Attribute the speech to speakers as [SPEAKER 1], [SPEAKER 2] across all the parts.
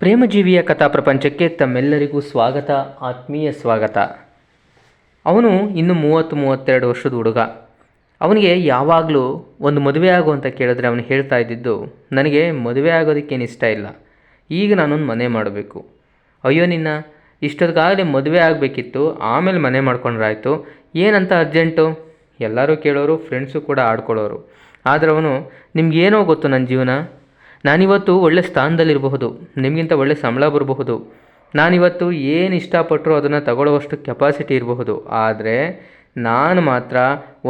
[SPEAKER 1] ಪ್ರೇಮಜೀವಿಯ ಕಥಾ ಪ್ರಪಂಚಕ್ಕೆ ತಮ್ಮೆಲ್ಲರಿಗೂ ಸ್ವಾಗತ, ಆತ್ಮೀಯ ಸ್ವಾಗತ. ಅವನು ಇನ್ನು ಮೂವತ್ತು, ಮೂವತ್ತೆರಡು ವರ್ಷದ ಹುಡುಗ. ಅವನಿಗೆ ಯಾವಾಗಲೂ ಒಂದು ಮದುವೆ ಆಗು ಅಂತ ಕೇಳಿದ್ರೆ ಅವನು ಹೇಳ್ತಾ ಇದ್ದಿದ್ದು, ನನಗೆ ಮದುವೆ ಆಗೋದಕ್ಕೇನು ಇಷ್ಟ ಇಲ್ಲ. ಈಗ ನಾನೊಂದು ಮನೆ ಮಾಡಬೇಕು. ಅಯ್ಯೋ ನಿನ್ನ ಇಷ್ಟೊತ್ತಿಗಾಗಲೇ ಮದುವೆ ಆಗಬೇಕಿತ್ತು, ಆಮೇಲೆ ಮನೆ ಮಾಡ್ಕೊಂಡ್ರಾಯ್ತು. ಏನಂತ ಅರ್ಜೆಂಟು? ಎಲ್ಲರೂ ಕೇಳೋರು, ಫ್ರೆಂಡ್ಸು ಕೂಡ ಆಡ್ಕೊಳ್ಳೋರು. ಆದರೆ ಅವನು, ನಿಮಗೇನೋ ಗೊತ್ತು ನನ್ನ ಜೀವನ? ನಾನಿವತ್ತು ಒಳ್ಳೆ ಸ್ಥಾನದಲ್ಲಿರಬಹುದು, ನಿಮಗಿಂತ ಒಳ್ಳೆ ಸಂಬಳ ಬರಬಹುದು. ನಾನಿವತ್ತು ಏನು ಇಷ್ಟಪಟ್ಟರು ಅದನ್ನು ತಗೊಳ್ಳುವಷ್ಟು ಕೆಪಾಸಿಟಿ ಇರಬಹುದು. ಆದರೆ ನಾನು ಮಾತ್ರ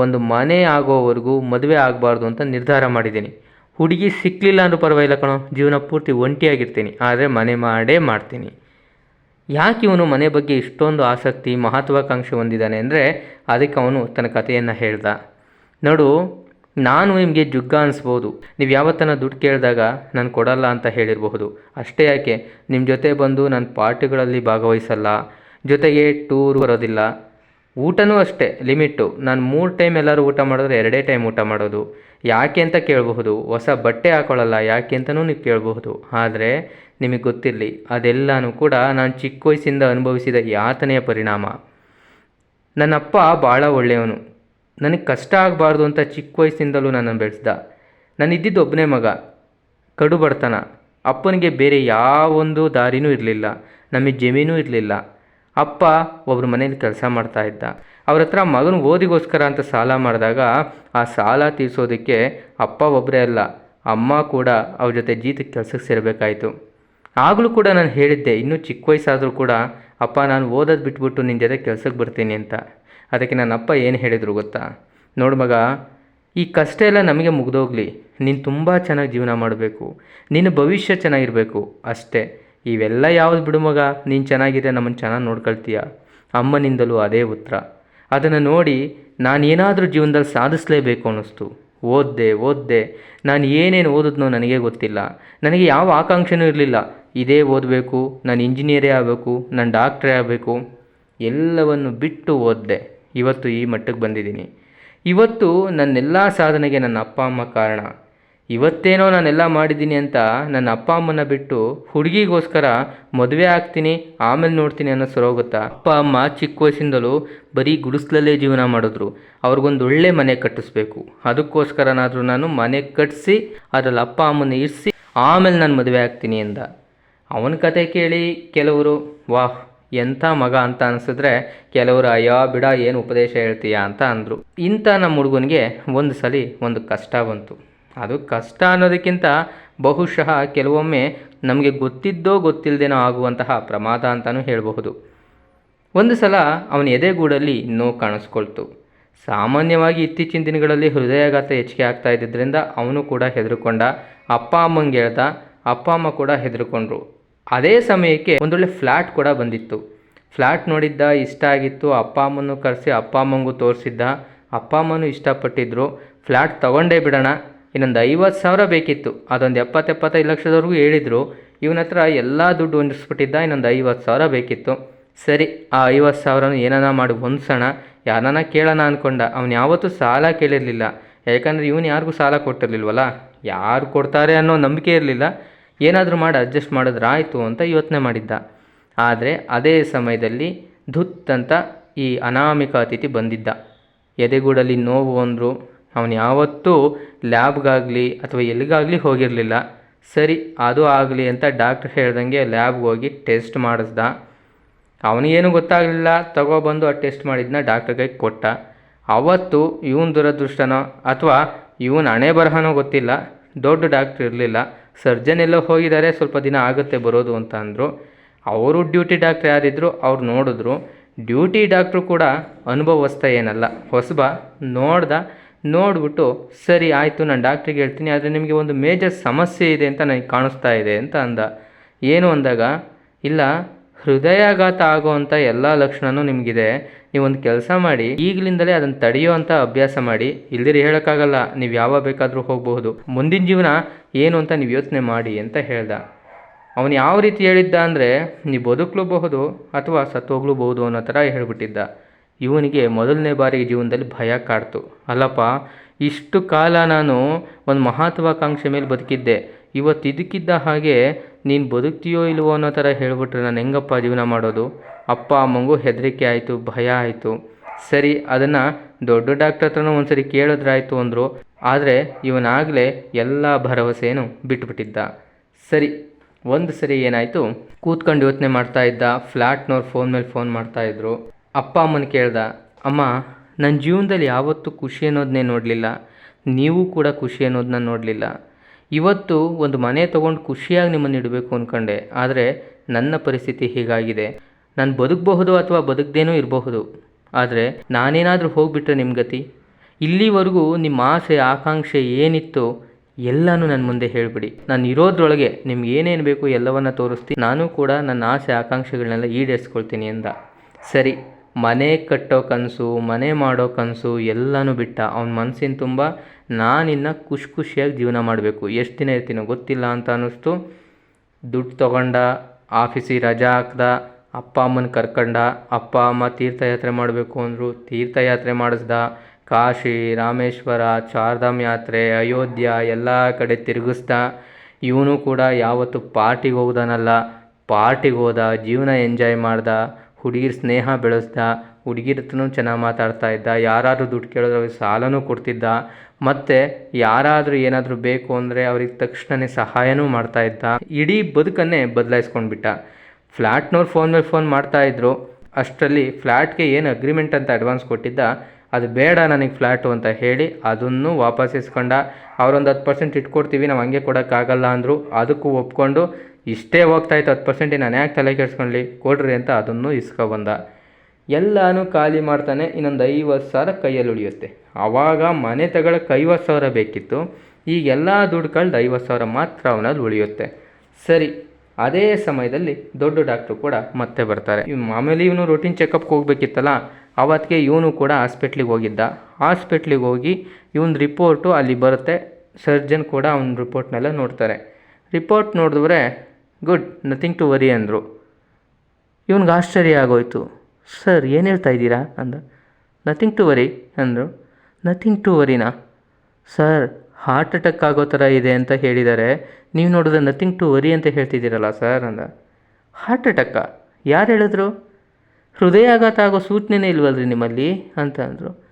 [SPEAKER 1] ಒಂದು ಮನೆ ಆಗೋವರೆಗೂ ಮದುವೆ ಆಗಬಾರ್ದು ಅಂತ ನಿರ್ಧಾರ ಮಾಡಿದ್ದೀನಿ. ಹುಡುಗಿ ಸಿಕ್ಕಲಿಲ್ಲ ಅಂದ್ರೂ ಪರವಾಗಿಲ್ಲ ಕಣೋ, ಜೀವನ ಪೂರ್ತಿ ಒಂಟಿಯಾಗಿರ್ತೀನಿ. ಆದರೆ ಮನೆ ಮಾಡೇ ಮಾಡ್ತೀನಿ. ಯಾಕೆ ಇವನು ಮನೆ ಬಗ್ಗೆ ಇಷ್ಟೊಂದು ಆಸಕ್ತಿ, ಮಹತ್ವಾಕಾಂಕ್ಷೆ ಹೊಂದಿದ್ದಾನೆ ಅಂದರೆ ಅದಕ್ಕೆ ಅವನು ತನ್ನ ಕಥೆಯನ್ನು ಹೇಳ್ದ. ನೋಡು ನಾನು ನಿಮಗೆ ಜುಗ್ಗ ಅನಿಸ್ಬೋದು. ನೀವು ಯಾವತ್ತನ ದುಡ್ಡು ಕೇಳಿದಾಗ ನಾನು ಕೊಡಲ್ಲ ಅಂತ ಹೇಳಿರಬಹುದು. ಅಷ್ಟೇ ಯಾಕೆ ನಿಮ್ಮ ಜೊತೆ ಬಂದು ನಾನು ಪಾರ್ಟಿಗಳಲ್ಲಿ ಭಾಗವಹಿಸಲ್ಲ. ಜೊತೆಗೆ ಟೂರ್ ಬರೋದಿಲ್ಲ. ಊಟನೂ ಅಷ್ಟೇ ಲಿಮಿಟ್ಟು ನಾನು ಮೂರು ಟೈಮ್ ಎಲ್ಲರೂ ಊಟ ಮಾಡಿದ್ರೆ ಎರಡೇ ಟೈಮ್ ಊಟ ಮಾಡೋದು. ಯಾಕೆ ಅಂತ ಕೇಳಬಹುದು. ಹೊಸ ಬಟ್ಟೆ ಹಾಕೊಳ್ಳಲ್ಲ, ಯಾಕೆ ಅಂತಲೂ ನೀವು ಕೇಳಬಹುದು. ಆದರೆ, ನಿಮಗೆ ಗೊತ್ತಿರಲಿ, ಅದೆಲ್ಲನೂ ಕೂಡ ನಾನು ಚಿಕ್ಕ ವಯಸ್ಸಿಂದ ಅನುಭವಿಸಿದ ಯಾತನೆಯ ಪರಿಣಾಮ. ನನ್ನಪ್ಪ ಭಾಳ ಒಳ್ಳೆಯವನು. ನನಗೆ ಕಷ್ಟ ಆಗಬಾರ್ದು ಅಂತ ಚಿಕ್ಕ ವಯಸ್ಸಿಂದಲೂ ನನ್ನನ್ನು ಬೆಳೆಸ್ದ. ನಾನು ಇದ್ದಿದ್ದು ಒಬ್ಬನೇ ಮಗ ಕಡು ಬಡತನ ಅಪ್ಪನಿಗೆ ಬೇರೆ ಯಾವೊಂದು ದಾರಿನೂ ಇರಲಿಲ್ಲ. ನಮಗೆ ಜಮೀನು ಇರಲಿಲ್ಲ. ಅಪ್ಪ ಒಬ್ಬರ ಮನೇಲಿ ಕೆಲಸ ಮಾಡ್ತಾ ಇದ್ದ. ಅವ್ರ ಹತ್ರ ಮಗನ ಓದಿಗೋಸ್ಕರ ಅಂತ ಸಾಲ ಮಾಡಿದಾಗ ಆ ಸಾಲ ತೀರಿಸೋದಕ್ಕೆ ಅಪ್ಪ ಒಬ್ಬರೇ ಅಲ್ಲ, ಅಮ್ಮ ಕೂಡ ಅವ್ರ ಜೊತೆ ಜೀತಕ್ಕೆ ಕೆಲಸಕ್ಕೆ ಸೇರಬೇಕಾಯಿತು. ಆಗಲೂ ಕೂಡ ನಾನು ಹೇಳಿದ್ದೆ, ಇನ್ನೂ ಚಿಕ್ಕ ವಯಸ್ಸಾದರೂ ಕೂಡ ಅಪ್ಪ ನಾನು ಓದೋದು ಬಿಟ್ಬಿಟ್ಟು ನಿನ್ನ ಜೊತೆ ಕೆಲಸಕ್ಕೆ ಬರ್ತೀನಿ ಅಂತ. ಅದಕ್ಕೆ ನನ್ನ ಅಪ್ಪ ಏನು ಹೇಳಿದರು ಗೊತ್ತಾ? ನೋಡು ಮಗ, ಈ ಕಷ್ಟ ಎಲ್ಲ ನಮಗೆ ಮುಗ್ದೋಗ್ಲಿ. ನೀನು ತುಂಬ ಚೆನ್ನಾಗಿ ಜೀವನ ಮಾಡಬೇಕು. ನಿನ್ನ ಭವಿಷ್ಯ ಚೆನ್ನಾಗಿರಬೇಕು. ಅಷ್ಟೇ. ಇವೆಲ್ಲ ಯಾವ್ದು ಬಿಡು ಮಗ, ನೀನು ಚೆನ್ನಾಗಿದೆ ನಮ್ಮನ್ನು ಚೆನ್ನಾಗಿ ನೋಡ್ಕೊಳ್ತೀಯ? ಅಮ್ಮನಿಂದಲೂ ಅದೇ ಉತ್ತರ. ಅದನ್ನು ನೋಡಿ ನಾನು ಏನಾದರೂ ಜೀವನದಲ್ಲಿ ಸಾಧಿಸಲೇಬೇಕು ಅನ್ನಿಸ್ತು. ಓದಿದೆ, ಓದ್ದೆ. ನಾನು ಏನೇನು ಓದಿದ್ನೋ ನನಗೆ ಗೊತ್ತಿಲ್ಲ. ನನಗೆ ಯಾವ ಆಕಾಂಕ್ಷೆನೂ ಇರಲಿಲ್ಲ. ಇದೇ ಓದಬೇಕು, ನಾನು ಇಂಜಿನಿಯರೇ ಆಗಬೇಕು, ನಾನು ಡಾಕ್ಟ್ರೇ ಆಗಬೇಕು. ಎಲ್ಲವನ್ನು ಬಿಟ್ಟು ಓದಿದೆ. ಇವತ್ತು ಈ ಮಟ್ಟಕ್ಕೆ ಬಂದಿದ್ದೀನಿ. ಇವತ್ತು ನನ್ನೆಲ್ಲ ಸಾಧನೆಗೆ ನನ್ನ ಅಪ್ಪ ಅಮ್ಮ ಕಾರಣ. ಇವತ್ತೇನೋ ನಾನೆಲ್ಲ ಮಾಡಿದ್ದೀನಿ ಅಂತ ನನ್ನ ಅಪ್ಪ ಅಮ್ಮನ ಬಿಟ್ಟು ಹುಡುಗಿಗೋಸ್ಕರ ಮದುವೆ ಆಗ್ತೀನಿ, ಆಮೇಲೆ ನೋಡ್ತೀನಿ ಅನ್ನೋ ಸರೋಗುತ್ತಾ? ಅಪ್ಪ ಅಮ್ಮ ಚಿಕ್ಕ ವಯಸ್ಸಿಂದಲೂ ಬರೀ ಗುಡಿಸ್ಲಲ್ಲೇ ಜೀವನ ಮಾಡಿದ್ರು. ಅವ್ರಿಗೊಂದು ಒಳ್ಳೆ ಮನೆ ಕಟ್ಟಿಸ್ಬೇಕು. ಅದಕ್ಕೋಸ್ಕರನಾದರೂ ನಾನು ಮನೆ ಕಟ್ಟಿಸಿ ಅದರಲ್ಲಿ ಅಪ್ಪ ಅಮ್ಮನ ಇರಿಸಿ, ಆಮೇಲೆ ನಾನು ಮದುವೆ ಆಗ್ತೀನಿ ಎಂದ. ಅವನ ಕತೆ ಕೇಳಿ ಕೆಲವರು, ವಾಹ್. ಎಂಥ ಮಗ ಅಂತ ಅನಿಸಿದ್ರೆ ಕೆಲವರು, ಅಯ್ಯೋ, ಬಿಡ, ಏನು ಉಪದೇಶ ಹೇಳ್ತೀಯಾ? ಅಂತ ಅಂದರು. ಇಂಥ ನಮ್ಮ ಹುಡುಗನಿಗೆ ಒಂದು ಸಲ ಒಂದು ಕಷ್ಟ ಬಂತು. ಅದು ಕಷ್ಟ ಅನ್ನೋದಕ್ಕಿಂತ ಬಹುಶಃ ಕೆಲವೊಮ್ಮೆ ನಮಗೆ ಗೊತ್ತಿದ್ದೋ ಗೊತ್ತಿಲ್ಲದೇನೋ ಆಗುವಂತಹ ಪ್ರಮಾದ ಅಂತಲೂ ಹೇಳಬಹುದು. ಒಂದು ಸಲ ಅವನ ಎದೆಗೂಡಲ್ಲಿ ನೋವು ಕಾಣಿಸ್ಕೊಳ್ತು. ಸಾಮಾನ್ಯವಾಗಿ ಇತ್ತೀಚಿನ ದಿನಗಳಲ್ಲಿ ಹೃದಯಾಘಾತ ಹೆಚ್ಚಿಗೆ ಆಗ್ತಾ ಇದ್ದಿದ್ದರಿಂದ ಅವನು ಕೂಡ ಹೆದರ್ಕೊಂಡ. ಅಪ್ಪ ಅಮ್ಮಂಗೆ ಹೇಳ್ದ, ಅಪ್ಪ ಅಮ್ಮ ಕೂಡ ಹೆದರ್ಕೊಂಡ್ರು. ಅದೇ ಸಮಯಕ್ಕೆ ಒಂದೊಳ್ಳೆ ಫ್ಲ್ಯಾಟ್ ಕೂಡ ಬಂದಿತ್ತು. ಫ್ಲ್ಯಾಟ್ ನೋಡಿದ್ದ, ಇಷ್ಟ ಆಗಿತ್ತು. ಅಪ್ಪ ಅಮ್ಮನೂ ಕರೆಸಿ ಅಪ್ಪ ಅಮ್ಮಂಗೂ ತೋರಿಸಿದ್ದ. ಅಪ್ಪ ಅಮ್ಮನೂ ಇಷ್ಟಪಟ್ಟಿದ್ರು. ಫ್ಲ್ಯಾಟ್ ತಗೊಂಡೇ ಬಿಡೋಣ. ಇನ್ನೊಂದು ಐವತ್ತು ಸಾವಿರ ಬೇಕಿತ್ತು. ಅದೊಂದು ಎಪ್ಪತ್ತು ಎಪ್ಪತ್ತೈದು ಲಕ್ಷದವರೆಗೂ ಹೇಳಿದರು. ಇವನ ಹತ್ರ ಎಲ್ಲ ದುಡ್ಡು ಹೊಂದಿಸ್ಬಿಟ್ಟಿದ್ದ. ಇನ್ನೊಂದು ಐವತ್ತು ಸಾವಿರ ಬೇಕಿತ್ತು. ಸರಿ, ಆ ಐವತ್ತು ಸಾವಿರನೂ ಏನಾನ ಮಾಡಿ, ಹೊಂದಿಸೋಣ. ಯಾರನ್ನ ಕೇಳೋಣ ಅಂದ್ಕೊಂಡ ಅವ್ನು ಯಾವತ್ತೂ ಸಾಲ ಕೇಳಿರಲಿಲ್ಲ. ಯಾಕಂದರೆ ಇವನು ಯಾರಿಗೂ ಸಾಲ ಕೊಟ್ಟಿರಲಿಲ್ವಲ್ಲ? ಯಾರು ಕೊಡ್ತಾರೆ ಅನ್ನೋ ನಂಬಿಕೆ ಇರಲಿಲ್ಲ. ಏನಾದರೂ ಮಾಡಿ ಅಡ್ಜಸ್ಟ್ ಮಾಡಿದ್ರೆ ಆಯಿತು ಅಂತ ಯೋಚನೆ ಮಾಡಿದ್ದ. ಆದರೆ ಅದೇ ಸಮಯದಲ್ಲಿ ಧುತ್ ಅಂತ ಈ ಅನಾಮಿಕ ಅತಿಥಿ ಬಂದಿದ್ದ. ಎದೆಗೂಡಲ್ಲಿ ನೋವು ಅಂದರು, ಅವನು ಯಾವತ್ತೂ ಲ್ಯಾಬ್ಗಾಗಲಿ ಅಥವಾ ಎಲ್ಲಿಗಾಗಲಿ ಹೋಗಿರಲಿಲ್ಲ. ಸರಿ, ಅದು ಆಗಲಿ ಅಂತ ಡಾಕ್ಟ್ರ್ ಹೇಳ್ದಂಗೆ ಲ್ಯಾಬ್ಗೆ ಹೋಗಿ ಟೆಸ್ಟ್ ಮಾಡಿಸ್ದ. ಅವನಿಗೇನು ಗೊತ್ತಾಗಲಿಲ್ಲ ತಗೊಬಂದು ಆ ಟೆಸ್ಟ್ ಮಾಡಿದ್ನ ಡಾಕ್ಟ್ರಿಗೆ ಕೊಟ್ಟ. ಅವತ್ತು ಇವನ್ ದುರದೃಷ್ಟನೋ ಅಥವಾ ಇವನ್ ಹಣೆ ಬರಹನೋ ಗೊತ್ತಿಲ್ಲ. ದೊಡ್ಡ ಡಾಕ್ಟ್ರ್ ಇರಲಿಲ್ಲ. ಸರ್ಜನ್ ಎಲ್ಲೋ ಹೋಗಿದ್ದಾರೆ, ಸ್ವಲ್ಪ ದಿನ ಆಗುತ್ತೆ ಬರೋದು ಅಂತ ಅಂದರು. ಅವರು ಡ್ಯೂಟಿ ಡಾಕ್ಟ್ರ್ ಯಾರಿದ್ರು, ಅವ್ರು ನೋಡಿದ್ರು. ಡ್ಯೂಟಿ ಡಾಕ್ಟ್ರು ಕೂಡ ಅನುಭವಸ್ಥ ಏನಲ್ಲ. ಹೊಸಬ ನೋಡ್ದ, ನೋಡ್ಬಿಟ್ಟು, ಸರಿ, ಆಯಿತು, ನಾನು ಡಾಕ್ಟ್ರಿಗೆ ಹೇಳ್ತೀನಿ, ಆದರೆ ನಿಮಗೆ ಒಂದು ಮೇಜರ್ ಸಮಸ್ಯೆ ಇದೆ ಅಂತ ನನಗೆ ಕಾಣಿಸ್ತಾ ಇದೆ ಅಂತ ಅಂದ. ಏನು ಅಂದಾಗ, ಇಲ್ಲ ಹೃದಯಾಘಾತ ಆಗುವಂಥ ಎಲ್ಲ ಲಕ್ಷಣವೂ ನಿಮಗಿದೆ. ನೀವೊಂದು ಕೆಲಸ ಮಾಡಿ, ಈಗಲಿಂದಲೇ ಅದನ್ನು ತಡೆಯುವಂಥ ಅಭ್ಯಾಸ ಮಾಡಿ, ಇಲ್ದಿರಿ ಹೇಳೋಕ್ಕಾಗಲ್ಲ, ನೀವು ಯಾವಾಗ ಬೇಕಾದರೂ ಹೋಗಬಹುದು. ಮುಂದಿನ ಜೀವನ ಏನು ಅಂತ ನೀವು ಯೋಚನೆ ಮಾಡಿ ಅಂತ ಹೇಳ್ದ. ಅವನು ಯಾವ ರೀತಿ ಹೇಳಿದ್ದ ಅಂದರೆ, ನೀವು ಬದುಕಲೂಬಹುದು ಅಥವಾ ಸತ್ತೋಗ್ಲೂಬಹುದು ಅನ್ನೋ ಥರ ಹೇಳ್ಬಿಟ್ಟಿದ್ದ. ಇವನಿಗೆ ಮೊದಲನೇ ಬಾರಿಗೆ ಜೀವನದಲ್ಲಿ ಭಯ ಕಾಡ್ತು. ಅಲ್ಲಪ್ಪ, ಇಷ್ಟು ಕಾಲ ನಾನು ಒಂದು ಮಹತ್ವಾಕಾಂಕ್ಷೆ ಮೇಲೆ ಬದುಕಿದ್ದೆ. ಇವತ್ತು ಇದಕ್ಕಿದ್ದ ಹಾಗೆ ನೀನು ಬದುಕ್ತೀಯೋ ಇಲ್ವೋ ಅನ್ನೋ ಥರ ಹೇಳಿಬಿಟ್ರೆ ನಾನು ಹೆಂಗಪ್ಪ ಜೀವನ ಮಾಡೋದು? ಅಪ್ಪ, ಅಮ್ಮಂಗೂ ಹೆದರಿಕೆ ಆಯಿತು, ಭಯ ಆಯಿತು. ಸರಿ, ಅದನ್ನು ದೊಡ್ಡ ಡಾಕ್ಟರ್ ಹತ್ರನೂ ಒಂದ್ಸರಿ ಕೇಳಿದ್ರಾಯ್ತು ಅಂದರು. ಆದರೆ ಇವನಾಗಲೇ ಎಲ್ಲ ಭರವಸೆಯನ್ನು ಬಿಟ್ಬಿಟ್ಟಿದ್ದ. ಸರಿ, ಒಂದು ಸರಿ ಏನಾಯಿತು? ಕೂತ್ಕೊಂಡು ಯೋಚನೆ ಮಾಡ್ತಾ ಇದ್ದ ಫ್ಲ್ಯಾಟ್ನವ್ರು ಫೋನ್ ಮೇಲೆ ಫೋನ್ ಮಾಡ್ತಾಯಿದ್ರು ಅಪ್ಪ ಅಮ್ಮನ ಕೇಳ್ದ, ಅಮ್ಮ ನನ್ನ ಜೀವನದಲ್ಲಿ ಯಾವತ್ತೂ ಖುಷಿ ಅನ್ನೋದನ್ನೇ ನೋಡಲಿಲ್ಲ. ನೀವು ಕೂಡ ಖುಷಿ ಅನ್ನೋದನ್ನ ನೋಡಲಿಲ್ಲ. ಇವತ್ತು ಒಂದು ಮನೆ ತೊಗೊಂಡು ಖುಷಿಯಾಗಿ ನಿಮ್ಮನ್ನು ಇಡಬೇಕು ಅಂದ್ಕೊಂಡೆ ಆದರೆ ನನ್ನ ಪರಿಸ್ಥಿತಿ ಹೀಗಾಗಿದೆ. ನಾನು ಬದುಕಬಹುದು ಅಥವಾ ಬದುಕದೇನೂ ಇರಬಹುದು, ಆದರೆ ನಾನೇನಾದರೂ ಹೋಗಿಬಿಟ್ರೆ ನಿಮ್ಮ ಗತಿ? ಇಲ್ಲಿವರೆಗೂ ನಿಮ್ಮ ಆಸೆ, ಆಕಾಂಕ್ಷೆ ಏನಿತ್ತು ಎಲ್ಲನೂ ನನ್ನ ಮುಂದೆ ಹೇಳಿಬಿಡಿ. ನಾನು ಇರೋದ್ರೊಳಗೆ ನಿಮ್ಗೆ ಏನೇನು ಬೇಕು ಎಲ್ಲವನ್ನ ತೋರಿಸ್ತೀನಿ. ನಾನು ಕೂಡ ನನ್ನ ಆಸೆ ಆಕಾಂಕ್ಷೆಗಳನ್ನೆಲ್ಲ ಈಡೇರಿಸ್ಕೊಳ್ತೀನಿ ಅಂದ. ಸರಿ. ಮನೆ ಕಟ್ಟೋ ಕನಸು, ಮನೆ ಮಾಡೋ ಕನಸು ಎಲ್ಲನೂ ಬಿಟ್ಟ ಅವನ ಮನಸಿನ ತುಂಬ ನಾನಿನ್ನು ಖುಷಿ ಖುಷಿಯಾಗಿ ಜೀವನ ಮಾಡಬೇಕು. ಎಷ್ಟು ದಿನ ಇರ್ತೀನೋ ಗೊತ್ತಿಲ್ಲ ಅಂತ ಅನ್ನಿಸ್ತು. ದುಡ್ಡು ತೊಗೊಂಡ, ಆಫೀಸಿಗೆ ರಜಾ ಹಾಕ್ದ, ಅಪ್ಪ ಅಮ್ಮನ ಕರ್ಕೊಂಡ, ಅಪ್ಪ ಅಮ್ಮ ತೀರ್ಥಯಾತ್ರೆ ಮಾಡಬೇಕು ಅಂದರು ತೀರ್ಥಯಾತ್ರೆ ಮಾಡಿಸ್ದ. ಕಾಶಿ, ರಾಮೇಶ್ವರ, ಚಾರ್ಧಾಮ್ ಯಾತ್ರೆ, ಅಯೋಧ್ಯ ಎಲ್ಲ ಕಡೆ ತಿರುಗಿಸ್ದ. ಇವನು ಕೂಡ ಯಾವತ್ತು ಪಾರ್ಟಿಗೆ ಹೋಗ್ದಾನಲ್ಲ. ಪಾರ್ಟಿಗೆ ಹೋದ, ಜೀವನ ಎಂಜಾಯ್ ಮಾಡ್ದ. ಹುಡುಗಿರ ಸ್ನೇಹ ಬೆಳೆಸ್ದ ಹುಡುಗಿರ ಹತ್ರನೂ ಚೆನ್ನಾಗಿ ಮಾತಾಡ್ತಾ ಇದ್ದ, ಯಾರಾದರೂ ದುಡ್ಡು ಕೇಳಿದ್ರೆ ಅವ್ರಿಗೆ ಸಾಲನೂ ಕೊಡ್ತಿದ್ದ, ಮತ್ತು ಯಾರಾದರೂ ಏನಾದರೂ ಬೇಕು ಅಂದರೆ ಅವ್ರಿಗೆ ತಕ್ಷಣವೇ ಸಹಾಯನೂ ಮಾಡ್ತಾ ಇದ್ದ, ಇಡೀ ಬದುಕನ್ನೇ ಬದಲಾಯಿಸ್ಕೊಂಡ್ಬಿಟ್ಟ. ಫ್ಲ್ಯಾಟ್ನವ್ರು ಫೋನ್ ಮೇಲೆ ಫೋನ್ ಮಾಡ್ತಾಯಿದ್ರು ಅಷ್ಟರಲ್ಲಿ ಫ್ಲ್ಯಾಟ್ಗೆ ಏನು ಅಗ್ರಿಮೆಂಟ್ ಅಂತ ಅಡ್ವಾನ್ಸ್ ಕೊಟ್ಟಿದ್ದ, ಅದು ಬೇಡ ನನಗೆ ಫ್ಲ್ಯಾಟು ಅಂತ ಹೇಳಿ ಅದನ್ನು ವಾಪಸ್ ಇಸ್ಕೊಂಡ ಅವರೊಂದು ಹತ್ತು ಪರ್ಸೆಂಟ್ ಇಟ್ಕೊಡ್ತೀವಿ, ನಾವು ಹಂಗೆ ಕೊಡೋಕ್ಕಾಗಲ್ಲ ಅಂದರು. ಅದಕ್ಕೂ ಒಪ್ಕೊಂಡು ಇಷ್ಟೇ ಹೋಗ್ತಾಯಿತ್ತು ಹತ್ತು ಪರ್ಸೆಂಟ್ ನಾನು ಯಾಕೆ ತಲೆ ಕೆಡ್ಸ್ಕೊಳ್ಳಿ ಕೊಡ್ರಿ ಅಂತ ಅದನ್ನು ಇಸ್ಕೊಬಂದ ಎಲ್ಲನೂ ಖಾಲಿ ಮಾಡ್ತಾನೆ, ಇನ್ನೊಂದು ಐವತ್ತು ಸಾವಿರ ಕೈಯಲ್ಲಿ ಉಳಿಯುತ್ತೆ. ಆವಾಗ ಮನೆ ತಗೊಳಕ್ಕೆ ಐವತ್ತು ಸಾವಿರ ಬೇಕಿತ್ತು. ಈಗ ಎಲ್ಲ ದುಡ್ಡು ಕಳೆದು ಐವತ್ತು ಸಾವಿರ ಮಾತ್ರ ಅವನಲ್ಲಿ ಉಳಿಯುತ್ತೆ. ಸರಿ, ಅದೇ ಸಮಯದಲ್ಲಿ ದೊಡ್ಡ ಡಾಕ್ಟ್ರು ಕೂಡ ಮತ್ತೆ ಬರ್ತಾರೆ. ಮಾಮೂಲಿ ಇವನು ರೊಟೀನ್ ಚೆಕಪ್ಗೆ ಹೋಗ್ಬೇಕಿತ್ತಲ್ಲ, ಅವತ್ತಿಗೆ ಇವನು ಕೂಡ ಹಾಸ್ಪಿಟ್ಲಿಗೆ ಹೋಗಿದ್ದ. ಹಾಸ್ಪಿಟ್ಲಿಗೆ ಹೋಗಿ ಇವನ್ ರಿಪೋರ್ಟು ಅಲ್ಲಿ ಬರುತ್ತೆ. ಸರ್ಜನ್ ಕೂಡ ಅವನ ರಿಪೋರ್ಟ್ನೆಲ್ಲ ನೋಡ್ತಾರೆ. ರಿಪೋರ್ಟ್ ನೋಡಿದ್ರೆ ಗುಡ್ ನಥಿಂಗ್ ಟು ವರಿ ಅಂದರು. ಇವನಿಗೆ ಆಶ್ಚರ್ಯ ಆಗೋಯ್ತು. ಸರ್ ಏನು ಹೇಳ್ತಾ ಇದ್ದೀರಾ? ಅಂದ. ನಥಿಂಗ್ ಟು ವರಿ ಅಂದರು. ನಥಿಂಗ್ ಟು ವರಿನಾ ಸರ್ ಹಾರ್ಟ್ ಅಟ್ಯಾಕ್ ಆಗೋ ಥರ ಇದೆ ಅಂತ ಹೇಳಿದ್ದಾರೆ ನೀವು ನೋಡಿದ್ರೆ ನಥಿಂಗ್ ಟು ವರಿ ಅಂತ ಹೇಳ್ತಿದ್ದೀರಲ್ಲ ಸರ್ ಅಂದ. ಹಾರ್ಟ್ ಅಟ್ಯಾಕಾ ಯಾರು ಹೇಳಿದ್ರು? ಹೃದಯಾಘಾತ ಆಗೋ ಸೂಚನೆನೇ ಇಲ್ವಲ್ರಿ ನಿಮ್ಮಲ್ಲಿ? ಅಂತ ಅಂದರು.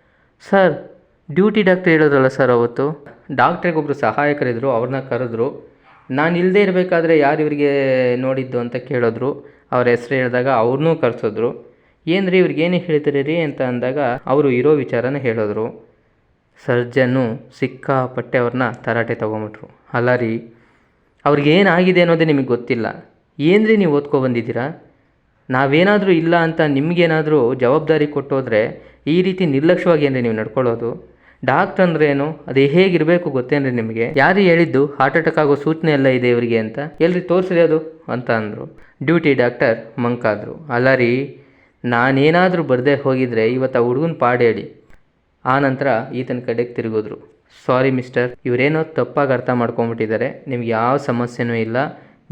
[SPEAKER 1] ಸರ್ ಡ್ಯೂಟಿ ಡಾಕ್ಟ್ರ್ ಹೇಳಿದ್ರಲ್ಲ ಸರ್ ಅವತ್ತು. ಡಾಕ್ಟ್ರಿಗೊಬ್ಬರು ಸಹಾಯಕರಿದ್ದರು ಅವ್ರನ್ನ ಕರೆದ್ರು. ನಾನು ಇಲ್ಲದೆ ಇರಬೇಕಾದ್ರೆ ಯಾರು ಇವರಿಗೆ ನೋಡಿದ್ದು ಅಂತ ಕೇಳಿದ್ರು. ಅವ್ರ ಹೆಸ್ರು ಹೇಳಿದಾಗ ಅವ್ರನ್ನೂ ಕರೆಸಿದ್ರು. ಏನು ರೀ ಇವ್ರಿಗೆ ಏನು ಹೇಳ್ತೀರಿ ರೀ ಅಂತ ಅಂದಾಗ ಅವರು ಇರೋ ವಿಚಾರನ ಹೇಳಿದ್ರು. ಸರ್ಜನ್ನು ಸಿಕ್ಕಾಪಟ್ಟೆ ಅವ್ರನ್ನ ತರಾಟೆ ತೊಗೊಂಬಿಟ್ರು. ಅಲ್ಲ ರೀ ಅವ್ರಿಗೇನಾಗಿದೆ ಅನ್ನೋದೇ ನಿಮಗೆ ಗೊತ್ತಿಲ್ಲ. ಏನು ನೀವು ಓದ್ಕೊ ಬಂದಿದ್ದೀರಾ? ನಾವೇನಾದರೂ ಇಲ್ಲ ಅಂತ ನಿಮಗೇನಾದರೂ ಜವಾಬ್ದಾರಿ ಕೊಟ್ಟೋದ್ರೆ ಈ ರೀತಿ ನಿರ್ಲಕ್ಷ್ಯವಾಗಿ ಏನ್ರಿ ನೀವು ನಡ್ಕೊಳ್ಳೋದು? ಡಾಕ್ಟ್ರ್ ಅಂದ್ರೆ ಏನು ಅದು ಹೇಗಿರಬೇಕು ಗೊತ್ತೇನ್ರಿ ನಿಮಗೆ? ಯಾರು ಹೇಳಿದ್ದು? ಹಾರ್ಟ್ ಅಟ್ಯಾಕ್ ಆಗೋ ಸೂಚನೆ ಎಲ್ಲ ಇದೆ ಇವರಿಗೆ ಅಂತ. ಎಲ್ರಿ ತೋರಿಸ್ರಿ ಅದು ಅಂತ ಅಂದರು. ಡ್ಯೂಟಿ ಡಾಕ್ಟರ್ ಮಂಕಾದ್ರು. ಅಲ್ಲ ರೀ ನಾನೇನಾದರೂ ಬರದೆ ಹೋಗಿದ್ರೆ ಇವತ್ತು ಆ ಹುಡುಗನ ಪಾಡೇಳಿ. ಹೇಳಿ ಆ ನಂತರ ಈತನ ಕಡೆಗೆ ತಿರುಗಿದ್ರು. ಸಾರಿ ಮಿಸ್ಟರ್, ಇವರೇನೋ ತಪ್ಪಾಗಿ ಅರ್ಥ ಮಾಡ್ಕೊಂಬಿಟ್ಟಿದ್ದಾರೆ. ನಿಮ್ಗೆ ಯಾವ ಸಮಸ್ಯೆನೂ ಇಲ್ಲ.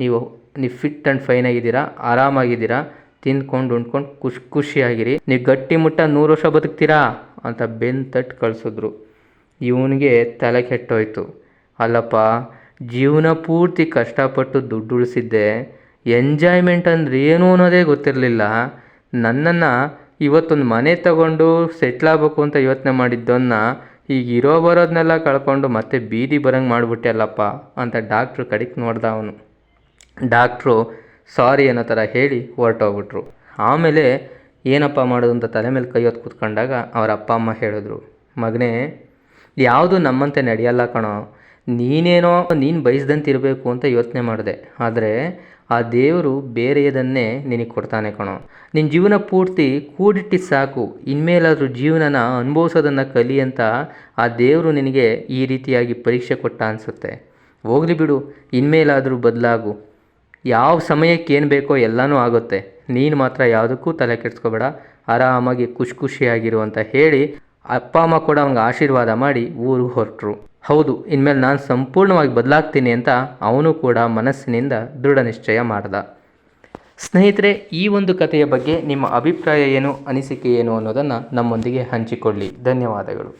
[SPEAKER 1] ನೀವು ನೀವು ಫಿಟ್ ಆ್ಯಂಡ್ ಫೈನ್ ಆಗಿದ್ದೀರಾ, ಆರಾಮಾಗಿದ್ದೀರಾ? ತಿಂದ್ಕೊಂಡು ಉಂಡ್ಕೊಂಡು ಖುಷಿ ಖುಷಿಯಾಗಿರಿ. ನೀವು ಗಟ್ಟಿ ಮುಟ್ಟ ನೂರು ವರ್ಷ ಬದುಕ್ತೀರಾ? ಅಂತ ಬೆನ್ನು ತಟ್ಟು ಕಳಿಸಿದ್ರು. ಇವನಿಗೆ ತಲೆ ಕೆಟ್ಟೋಯ್ತು. ಅಲ್ಲಪ್ಪ, ಜೀವನ ಪೂರ್ತಿ ಕಷ್ಟಪಟ್ಟು ದುಡ್ಡು ಉಳಿಸಿದ್ದೆ. ಎಂಜಾಯ್ಮೆಂಟ್ ಅಂದ್ರೆ ಏನು ಅನ್ನೋದೇ ಗೊತ್ತಿರಲಿಲ್ಲ. ನನ್ನನ್ನು ಇವತ್ತೊಂದು ಮನೆ ತಗೊಂಡು ಸೆಟ್ಲಾಗಬೇಕು ಅಂತ ಯೋಚನೆ ಮಾಡಿದ್ದನ್ನು ಈಗ ಇರೋ ಬರೋದನ್ನೆಲ್ಲ ಕಳ್ಕೊಂಡು ಮತ್ತೆ ಬೀದಿ ಬರಂಗೆ ಮಾಡಿಬಿಟ್ಟೆ ಅಲ್ಲಪ್ಪ, ಅಂತ ಡಾಕ್ಟ್ರು ಕಡೆಗೆ ನೋಡ್ದ ಅವನು. ಡಾಕ್ಟ್ರು ಸಾರಿ ಅನ್ನೋ ಥರ ಹೇಳಿ ಹೊರಟೋಗ್ಬಿಟ್ರು. ಆಮೇಲೆ ಏನಪ್ಪ ಮಾಡೋದು ಅಂತ ತಲೆ ಮೇಲೆ ಕೈ ಹೊತ್ತು ಕೂತ್ಕೊಂಡಾಗ ಅವರ ಅಪ್ಪ, ಅಮ್ಮ ಹೇಳಿದ್ರು, ಮಗನೇ, ಯಾವುದು ನಮ್ಮಂತೆ ನಡೆಯಲ್ಲ ಕಣೋ, ನೀನೇನೋ ನೀನು ಬಯಸ್ದಂತಿರಬೇಕು ಅಂತ ಯೋಚನೆ ಮಾಡಿದೆ. ಆದರೆ ಆ ದೇವರು ಬೇರೆಯದನ್ನೇ ನಿನಗೆ ಕೊಡ್ತಾನೆ ಕಣೋ. ನಿನ್ನ ಜೀವನ ಪೂರ್ತಿ ಕೂಡಿಟ್ಟು ಸಾಕು, ಇನ್ಮೇಲಾದರೂ ಜೀವನನ ಅನುಭವಿಸೋದನ್ನು ಕಲಿ ಅಂತ ಆ ದೇವರು ನಿನಗೆ ಈ ರೀತಿಯಾಗಿ ಪರೀಕ್ಷೆ ಕೊಟ್ಟ ಅನಿಸುತ್ತೆ. ಹೋಗಲಿ ಬಿಡು, ಇನ್ಮೇಲಾದರೂ ಬದಲಾಗು. ಯಾವ ಸಮಯಕ್ಕೆ ಏನು ಬೇಕೋ ಎಲ್ಲನೂ ಆಗುತ್ತೆ. ನೀನು ಮಾತ್ರ ಯಾವುದಕ್ಕೂ ತಲೆ ಕೆಡಿಸ್ಕೋಬೇಡ. ಆರಾಮಾಗಿ ಖುಷಿ ಖುಷಿಯಾಗಿರು ಅಂತ ಹೇಳಿ ಅಪ್ಪ, ಅಮ್ಮ ಕೂಡ ಅವ್ನಿಗೆ ಆಶೀರ್ವಾದ ಮಾಡಿ ಊರು ಹೊರಟರು. ಹೌದು, ಇನ್ಮೇಲೆ ನಾನು ಸಂಪೂರ್ಣವಾಗಿ ಬದಲಾಗ್ತೀನಿ ಅಂತ ಅವನು ಕೂಡ ಮನಸ್ಸಿನಿಂದ ದೃಢ ನಿಶ್ಚಯ ಮಾಡ್ದ. ಸ್ನೇಹಿತರೆ, ಈ ಒಂದು ಕಥೆಯ ಬಗ್ಗೆ ನಿಮ್ಮ ಅಭಿಪ್ರಾಯ ಏನು, ಅನಿಸಿಕೆ ಏನು ಅನ್ನೋದನ್ನು ನಮ್ಮೊಂದಿಗೆ ಹಂಚಿಕೊಳ್ಳಿ. ಧನ್ಯವಾದಗಳು.